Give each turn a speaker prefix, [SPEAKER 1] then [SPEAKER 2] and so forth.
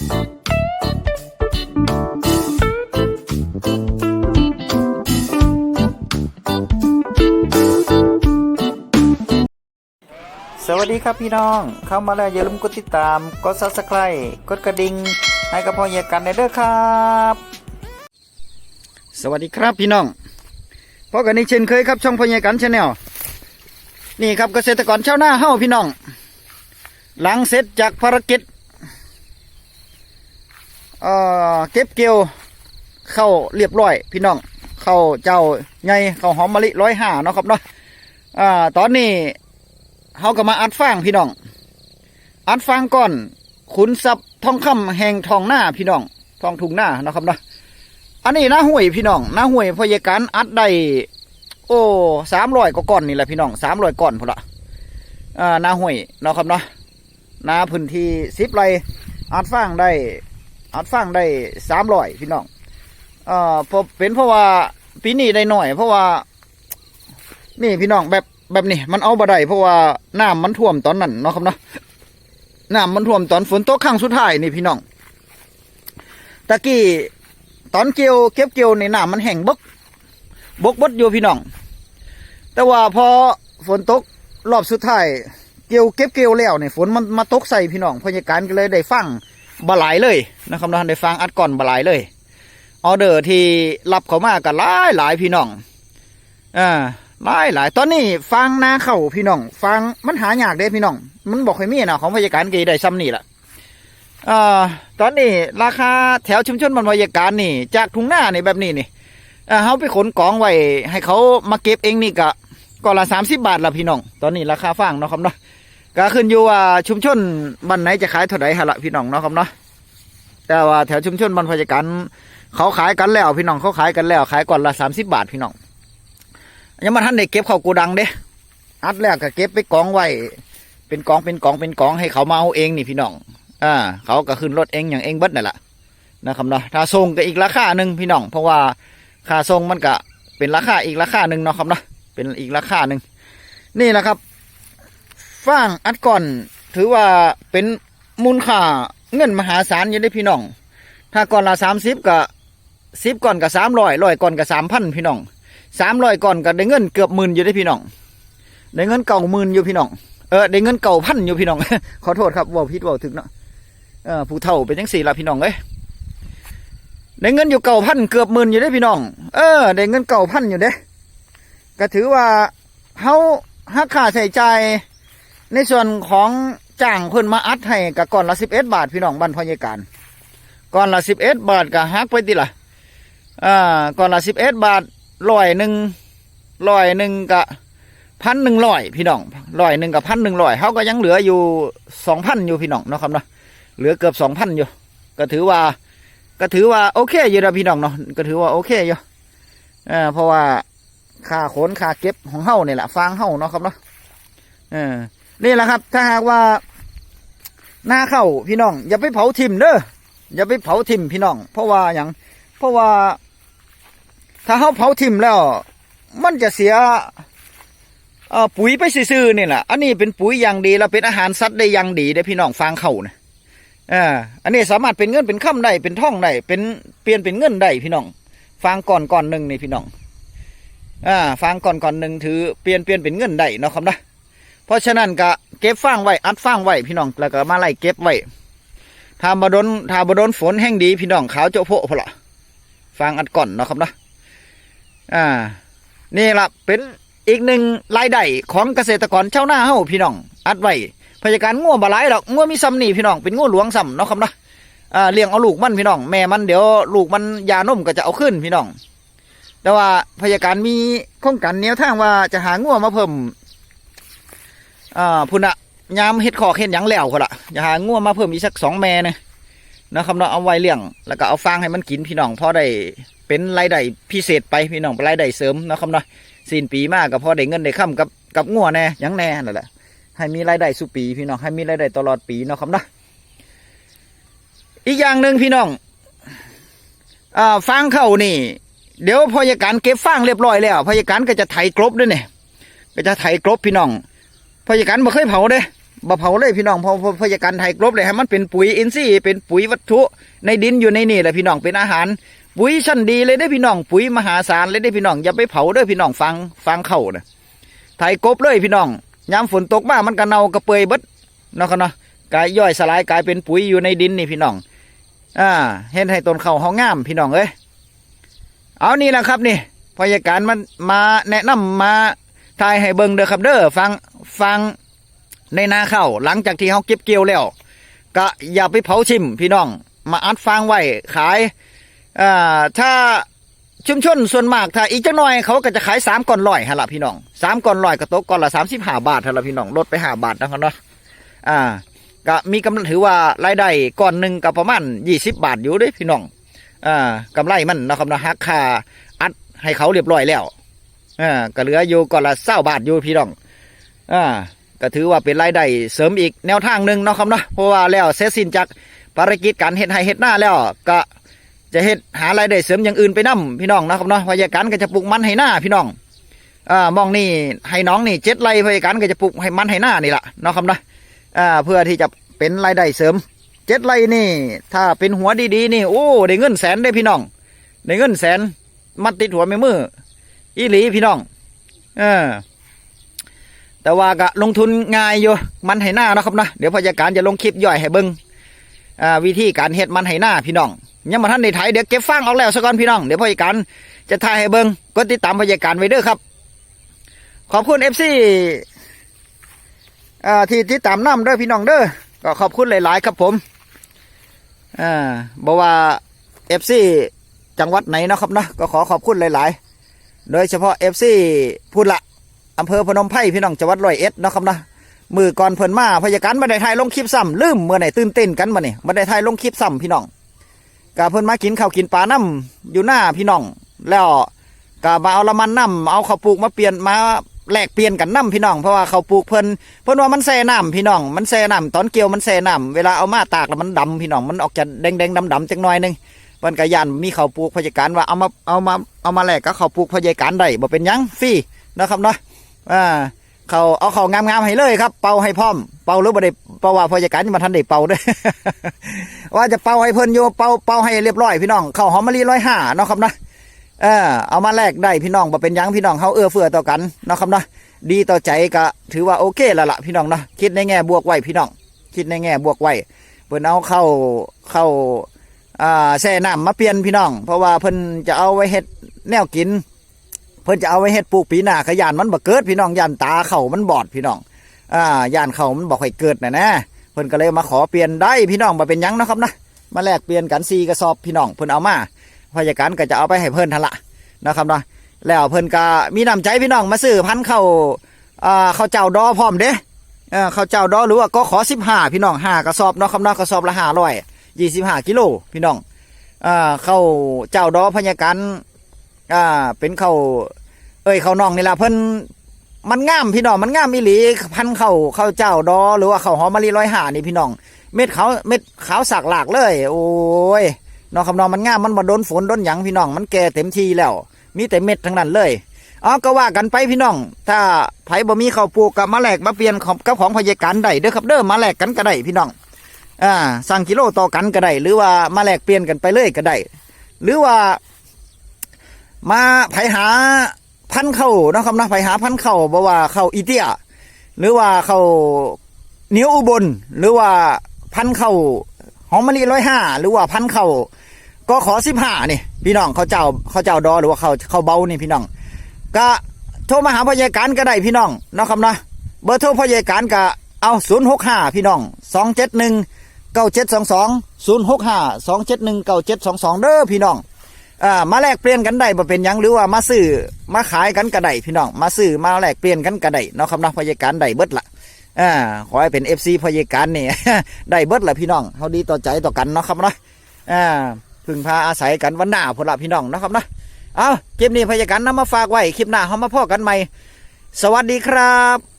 [SPEAKER 1] สวัสดีครับพี่น้อง เข้ามาแล้วอย่าลืมกดติดตาม กด subscribe กดกระดิ่งให้กับพ่อเยกันในเด้อครับ สวัสดีครับพี่น้องพบกันอีกเช่นเคยครับช่องพ่อเยกันชาแนลนี่ครับเกษตรกรชาวนาเฮ้าพี่น้อง หลังเสร็จจากภารกิจ เอ่อเก็บเกี่ยวเข้าเรียบร้อย พี่น้องเข้าเจ้าใหญ่เข้าหอมมะลิร้อยห้าเนาะครับเนาะอ่าตอนนี้เขาก็มาอัดฟางพี่น้อง อัดฟางก่อนขุนทรัพย์ทองคำแห่งทองหน้าพี่น้อง ทองถุงหน้านะครับเนาะอันนี้หน้าห้วยพี่น้องหน้าห้วยพยาการอัดได้โอ้สามร้อยกว่าก้อนนี่แหละพี่น้องสามร้อยก้อนพอละอ่าหน้าห้วยเนาะครับเนาะหน้าพื้นที่สิบไรอัดฟางได้ อัดฟางได้สามร้อยพี่น้องเอ่าเพเป็นเพราะว่าปีนี้ได้หน่อย เพราะว่า นี่พี่น้องแบบแบบนี้มันเอาบ่ได้เพราะว่าน้ำมันท่วมตอนนั้นเนาะครับเนาะน้ำมันท่วมตอนฝนตกครั้งสุดท้ายนี่พี่น้องตะกี้ตอนเกี่ยวเก็บเกี่ยวในน้ำมันแห้งบกบกบดอยู่พี่น้อง แต่ว่าพอฝนตกรอบสุดท้ายเกี่ยวเก็บเกี่ยวแล้วเนี่ยฝนมันมาตกใส่พี่น้องพยาการก็เลยได้ฟัง บหลายเลยนะครับเนาะได้ฟังอัดก่อนบหลายเลยออเดอร์ที่รับเขามาก็หลายหลายพี่น้องอ่าหลายหลายตอนนี้ฟังนาเข่าพี่น้อง ฟังมันหายากเด้พี่น้อง มันบอกให้มีนะของพยาการกีได้ซ้ำนี่แหละอ่าตอนนี้ราคาแถวชุมชนบรรพยาการนี่ จากทุ่งหน้านี่แบบนี้นี่อ่าเขาไปขนกองไว้ให้เขามาเก็บเองนี่กะก่อนละสามสิบบาทละพี่น้อง ตอนนี้ราคาฟางเนาะครับเนาะ ก็ขึ้นอยู่ว่าชุมชนบ้านไหนจะขายเท่าไหร่ฮะละพี่น้องเนาะครับเนาะแต่ว่าแถวชุมชนบรรพยาการเขาขายกันแล้วพี่น้องเขาขายกันแล้ว ขายก่อนละสามสิบบาทพี่น้องยังมาท่านได้เก็บเข้ากูดังเด้อัดแล้วก็เก็บไปกองไว้เป็นกองเป็นกองเป็นกองให้เขามาเอาเองนี่พี่น้อง อ่า เขาก็ขึ้นรถเองอย่างเองเบิดนั่นแหละนะครับเนาะถ้าส่งก็อีกราคาหนึ่งพี่น้อง เพราะว่าค่าส่งมันก็เป็นราคาอีกราคาหนึ่งเนาะครับเนาะเป็นอีกราคาหนึ่งนี่แหละครับ ฟางอัดก่อน ถือว่าเป็นมูลค่าเงินมหาศาลอยู่ได้พี่น้อง ถ้าก่อนละสามสิบก็สิบก่อนกับสามร้อยร้อยก่อนกับสามพันพี่น้องสามร้อยก่อนก็ได้เงินเกือบหมื่นอยู่ได้พี่น้องได้เงินเก่าหมื่นอยู่พี่น้องเออได้เงินเก่าพันอยู่พี่น้อง ขอโทษครับว่าพิดว่าถึงเนาะเออผู้เฒ่าเป็นจังสี่ละพี่น้องเอ้ยได้เงินอยู่เก่าพันเกือบหมื่นอยู่ได้พี่น้อง เออได้เงินเก่าพันอยู่เด้ก็ถือว่าเฮาหักค่าใช้จ่าย ในส่วนของจ้างเพิ่นมาอัดให้กับก่อนละสิบเอ็ดบาทพี่น้องบ้านพยาการก่อนละสิบเอ็ดบาทก็หักไปติละอ่าก่อนละสิบเอ็ดบาทร้อยหนึ่งร้อยหนึ่งกับพันหนึ่งร้อยพี่น้องร้อยหนึ่งกับพันหนึ่งร้อยเขาก็ยังเหลืออยู่สองพันอยู่พี่น้องเนาะครับเนาะเหลือเกือบสองพันอยู่ ก็ถือว่า ก็ถือว่าโอเคอยู่นะพี่น้องเนาะก็ถือว่าโอเคอยู่เออเพราะว่าค่าขนค่าเก็บของเฮ้าเนี่ยแหละฟางเฮ้าเนาะครับเนาะเออ นี่แหละครับ ถ้าหากว่าหน้าเข้าพี่น้อง อย่าไปเผาทิมเด้ออย่าไปเผาทิมพี่น้อง เพราะว่าอย่างเพราะว่า ถ้าเขาเผาทิมแล้ว มันจะเสียปุ๋ยไปซื่อๆนี่แหละอันนี้เป็นปุ๋ยอย่างดีแล้วเป็นอาหารสัตว์ได้อย่างดีได้พี่น้องฟางเข่านะอ่าอันนี้สามารถเป็นเงินเป็นข้าได้เป็นท่องได้เป็นเปลี่ยนเป็นเงินได้พี่น้องฟางก่อนก่อนหนึ่งนี่พี่น้องอ่าฟางก่อนก่อนหนึ่งถือเปลี่ยนเปลี่ยนเป็นเงินได้เนาะครับนะ เพราะฉะนั้นก็เก็บฟางไว้อัดฟางไว้พี่น้องแล้วก็มาไล่เก็บไว้ถ้าบดนถ้าบดนฝนแห้งดีพี่น้องขาวโจะโผล่พอละฟางอัดก่อนเนาะครับนะอ่า นี่ละเป็นอีกหนึ่งรายได้ของเกษตรกรชาวนาเฮาพี่น้อง อัดไว้พยาการง่วบหลายดอกง่วมีซ้ำนี่พี่น้องเป็นง่วหลวงซ้ำเนาะครับนะอ่าเลี้ยงเอาลูกมันพี่น้อง แม่มันเดี๋ยวลูกมันยานมก็จะเอาขึ้นพี่น้อง แต่ว่าพยาการมีโครงการแนวทางว่าจะหาง่วมาเพิ่ม อ่าพุ่นอะยามเฮ็ดขอกเฮ็ดหยังแล้วก็ละจะหาง่วมาเพิ่มอีกสักสองแม่เนี่ยนะครับเนาะเอาไว้เลี้ยง แล้วก็เอาฟางให้มันกินพี่น้องพอได้เป็นรายได้พิเศษไปพี่น้องเป็นรายได้เสริมนะครับเนาะสิ้นปีมากก็พอได้เงินได้ค่ำกับกับงัวแน่ยังแน่นั่นแหละให้มีรายได้สุปีพี่น้องให้มีรายได้ตลอดปีนะครับเนาะอีกอย่างหนึ่งพี่น้องอ่าฟางเข้านี่ เดี๋ยวพอยาการเก็บฟางเรียบร้อยแล้วพอยาการก็จะไถกรบด้วยเนี่ยก็จะไถกรบพี่น้อง พยาการบ่เคยเผาเด้บ่เผาเลยพี่น้องเพราะพยาการไทยกรบเลยให้มันเป็นปุ๋ยอินทรีย์เป็นปุ๋ยวัตถุ ในดินอยู่ในนี่แหละพี่น้องเป็นอาหาร ปุ๋ยชั้นดีเลยได้พี่น้องปุ๋ยมหาศาลเลยได้พี่น้องอย่าไปเผาเด้อพี่น้องฟังฟังเข้านะไทยกบเลยพี่น้องยามฝนตกมามันก็เน่ากระเปยเบิดเนาะเนาะกายย่อยสลายกลายเป็นปุ๋ยอยู่ในดินนี่พี่น้อง อ่า เห็นให้ต้นเข้าวเฮางามพี่น้องเอ้ยเอานี่แหละครับนี่พยาการมันมาแนะนำมา ทายให้เบิ่งเด้อครับเด้อฟังฟังในนาข้าวหลังจากที่เฮาเก็บเกี่ยวแล้วก็อย่าไปเผาชิมพี่น้อง มาอัดฟางไว้ขายอ่าถ้าชุมชนส่วนมากถ้าอีกจังหน่อยเขาก็จะขายสามก้อนร้อยฮะละพี่น้องสามก้อนร้อยก็ตกก้อนละสามสิบห้าบาทฮะละพี่น้องลดไปห้าบาทนะครับเนาะอ่าก็มีกำลังถือว่ารายได้ก้อนหนึ่งก็ประมาณยี่สิบบาทอยู่ด้วยพี่น้องอ่ากำไรมันนะครับนะฮักค่าอัดให้เขาเรียบร้อยแล้ว อ่าก็เหลืออยู่ก้อนละเศร้าบาทอยู่พี่น้องอ่าก็ถือว่าเป็นรายได้เสริมอีกแนวทางหนึ่งเนาะครับเนาะเพราะว่าแล้วเสร็จสิ้นจากภารกิจการเฮ็ดให้เฮ็ดหน้าแล้วก็จะเฮ็ดหารายได้เสริมอย่างอื่นไปนํพี่น้องนะครับเนาะพยาการก็จะปลูกมันให้หน้าพี่น้องอ่ามองนี่ให้น้องนี่เจ็ดไรพยาการก็จะปลูกให้มันให้หน้านี่แหละเนาะครับเนาะอ่าเพื่อที่จะเป็นรายได้เสริมเจ็ดไรนี่ ถ้าเป็นหัวดีๆนี่โอ้ได้เงินแสนได้พี่น้องได้เงินแสนมัดติดหัวไม่มือ อีหลีพี่น้อง เออ แต่ว่าก็ลงทุนง่ายอยู่ มันให้หน้านะครับนะเดี๋ยวพยาการจะลงคลิปย่อยให้เบิ้งอ่าวิธีการเฮ็ดมันให้หน้าพี่น้องยังมาท่านในไทยเดี๋ยวเก็บฟางออกแล้วสักก่อนพี่น้อง เดี๋ยวพยาการจะถ่ายให้เบิ้งกดติดตามพยาการไว้เด้อครับ ขอบคุณเอฟซีอ่าที่ที่ตามน้ำเด้อพี่น้องเด้อก็ขอบคุณหลาย ๆ ครับผมอ่าบอกว่าเอฟซีจังหวัดไหนนะครับนะก็ขอขอบคุณหลาย ๆ โดยเฉพาะเอฟซีพูดละอำเภอพนมไพรพี่น้องจังหวัดร้อยเอ็ดเนาะครับนะมือก่อนเพิ่นมาพยาการมาได้ถ่ายลงคลิปซ้ำลืมเมื่อไหนตื่นเต้นกันมาเนี่ยมาได้ถ่ายลงคลิปซ้ำพี่น้องกาเพิ่นมากินข้าวกินปลาน้ำอยู่หน้าพี่น้อง แล้วก็มาเอาละมันน้ำเอาข้าวปลูกมาเปลี่ยนมาแลกเปลี่ยนกันน้ำพี่น้องเพราะว่าเขาปลูกเพิ่นเพิ่นว่ามันแซ่น้ำพี่น้อง มันแซ่น้ำตอนเกี่ยวมันแซ่น้ำเวลาเอามาตากแล้วมันดำพี่น้องมันออกจะแดงแดงดำดำจังหน่อยนึง เพิ่นกยันมีเขาปลูกพยาการว่าเอามาเอามาเอามาแลกก็เขาปลูกพยาการได้บ่เป็นยังฟรีนะครับเนาะอ่าเขาเอาเขางามๆให้เลยครับ เป่าให้พร้อม เป่าหรือบ่ได้เป่าว่าพยาการมาทันได้เป่าด้วยว่าจะเป่าให้เพิ่นอยู่เป่าเป่าให้เรียบร้อย พี่น้องเขาหอมมะลิร้อยห้าเนาะครับนะเออเอามาแลกได้พี่น้องบ่เป็นยังพี่น้องเขาเอื้อเฟื้อต่อกันเนาะครับเนาะดีต่อใจก็ถือว่าโอเคแล้วล่ะพี่น้องเนาะคิดในแง่บวกไว้พี่น้อง คิดในแง่บวกไว้เพิ่นเอาเข้าเข้า อ่าแช่น้ำมาเปลี่ยนพี่น้อง เพราะว่าเพิ่นจะเอาไว้เฮ็ดแนวกิน เพิ่นจะเอาไว้เฮ็ดปลูกปีหน้าขยานมันบ่เกิดพี่น้องยานตาเข่ามันบอดพี่น้องอ่ายานเข่ามันบ่ค่อยเกิดน่ะนะเพิ่นก็เลยมาขอเปลี่ยนได้พี่น้องบ่เป็นยังนะครับนะมาแลกเปลี่ยนกันซีกระสอบพี่น้องเพิ่นเอามาพยาการก็จะเอาไปให้เพิ่นทันละนะครับนะแล้วเพิ่นก็มีน้ำใจพี่น้องมาซื้อพันเข้าอ่าเข้าเจ้าดอพร้อมเด้ออข้าวเจ้าดอหรือว่าก็ขอสิบห้าพี่น้องห้ากระสอบเนาะครับเนาะกระสอบละห้าร้อย ยี่สิบห้ากิโลพี่น้องอ่าข้าเจ้าดอพยาการอ่าเป็นเข้าเอ้ยเข้าน่องนี่ละเพิ่นมันงามพี่น้องมันงามอีหลีพันธุ์ข้าวข้าเจ้าดอ หรือว่าเข้าหอมมะลิร้อยห้านี่พี่น้อง เม็ดขาวเม็ดขาวสักหลากเลย โอ้ยน้องคำนองมันงามมันมาโดนฝนโดนหยังพี่น้องมันแก่เต็มทีแล้ว มีแต่เม็ดทั้งนั้นเลยอ๋อก็ว่ากันไปพี่น้อง ถ้าไผบ่มีข้าวปลูกกับมาแลกมาเปลี่ยนกับของพยาการได้เด้อครับเด้อมาแลกกันก็ได้พี่น้อง อ่าสั่งกิโลต่อกันก็ได้หรือว่ามาแลกเปลี่ยนกันไปเลยก็ได้หรือว่า มาไผหาพันเข้านะครับนะไผหาพันเข้าบ่ว่าเข้าอีเตียหรือว่าเข้าเนียวอุบล หรือว่าพันเข้าหอมมะลิร้อยห้าหรือว่าพันเขาก็ขอสิบห้านี่ พี่น้องเขาเจ้าเขาเจ้าดอหรือว่าเขาเขาเบานี่พี่น้อง ก็โทรมาหาพยาการก็ได้พี่น้องนะครับนะเบอร์โทรพยาการก็เอาศูนย์หกห้าพี่น้องสองเจ็ดหนึ่ง เก้าเจ็ดสองสองศูนย์หกห้าสองเจ็ดหนึ่งเก้าเจ็ดสองสองเด้อพี่น้องอ่ามาแลกเปลี่ยนกันได้บ่เป็นยังหรือว่ามาซื้อมาขายกันก็ได้พี่น้องมาซื้อมาแลกเปลี่ยนกันก็ได้เนาะครับนะพยาการได้เบิดละอ่าขอให้เป็นเอฟซีพยาการนี่ได้เบิดละพี่น้องเขาดีต่อใจต่อกันเนาะครับนะอ่าพึ่งพาอาศัยกันวันหน้าพนละพี่น้องนะครับนะเอาคลิปนี้พยาการนำมาฝากไว้คลิปหน้าเขามาพ่อกันใหม่ สวัสดีครับ